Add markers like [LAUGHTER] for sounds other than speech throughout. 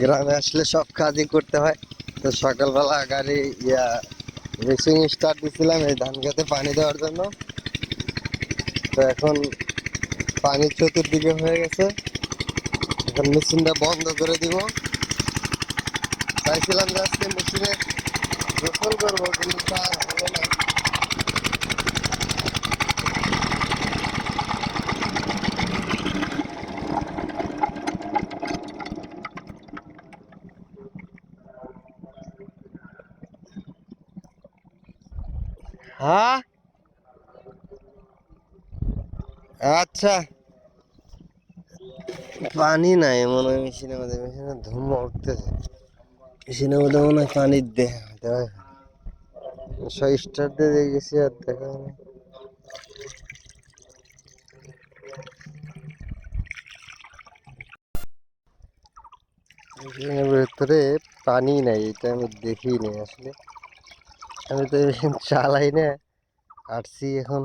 গ্রামে আসলে সব কাজই করতে হয়। তো সকালবেলা গাড়ি, ইয়া রেসিং স্টার্ট দিয়েছিলাম এই ধান খেতে পানি দেওয়ার জন্য। তো এখন পানি চতুর্দিকে হয়ে গেছে। এখন মেশিনটা বন্ধ করে দিব। চাইছিলাম যে আজকে মেশিনে গোসল করব, কিন্তু তার হলো না। হ্যাঁ? আচ্ছা। পানি নাই, মনে হয় মেশিনের মধ্যে, মেশিনের ধুম উঠতেছে। মেশিনের মধ্যে মনে হয় পানি দেওয়া সব স্টার্ট দিয়ে গেছি আর দেখা। ভেতরে পানি নাই, এটা আমি দেখিনি আসলে। আমি তো [LAUGHS] চালাই না আসছি এখন।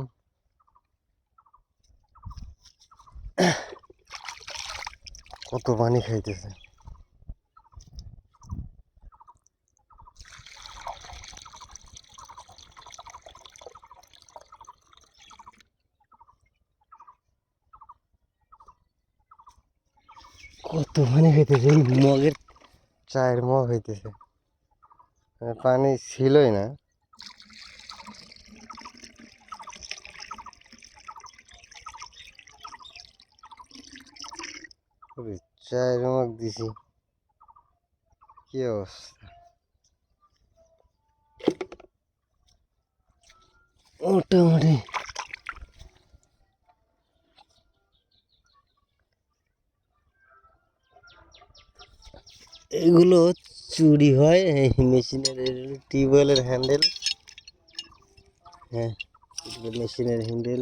কত পানি খাইতেছে। কত পানি খাইতেছে, এই মগের চায়ের মগ হইতেছে। মানে পানি ছিলই না। ওরে, চায়ের মগ দিছি। কি অবস্থা? মোটামুটি এগুলো চুরি হয় এই মেশিনের টিউবওয়েলের হ্যান্ডেল। হ্যাঁ মেশিনের হ্যান্ডেল।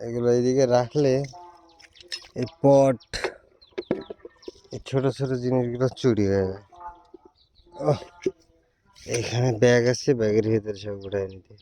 এগুলো এইদিকে রাখলে এই পট। এই ছোট ছোট জিনিসগুলো চুরি হয়ে। যায় এখানে ব্যাগ আছে, ব্যাগের ভিতরে সব ঘুরে নিতে।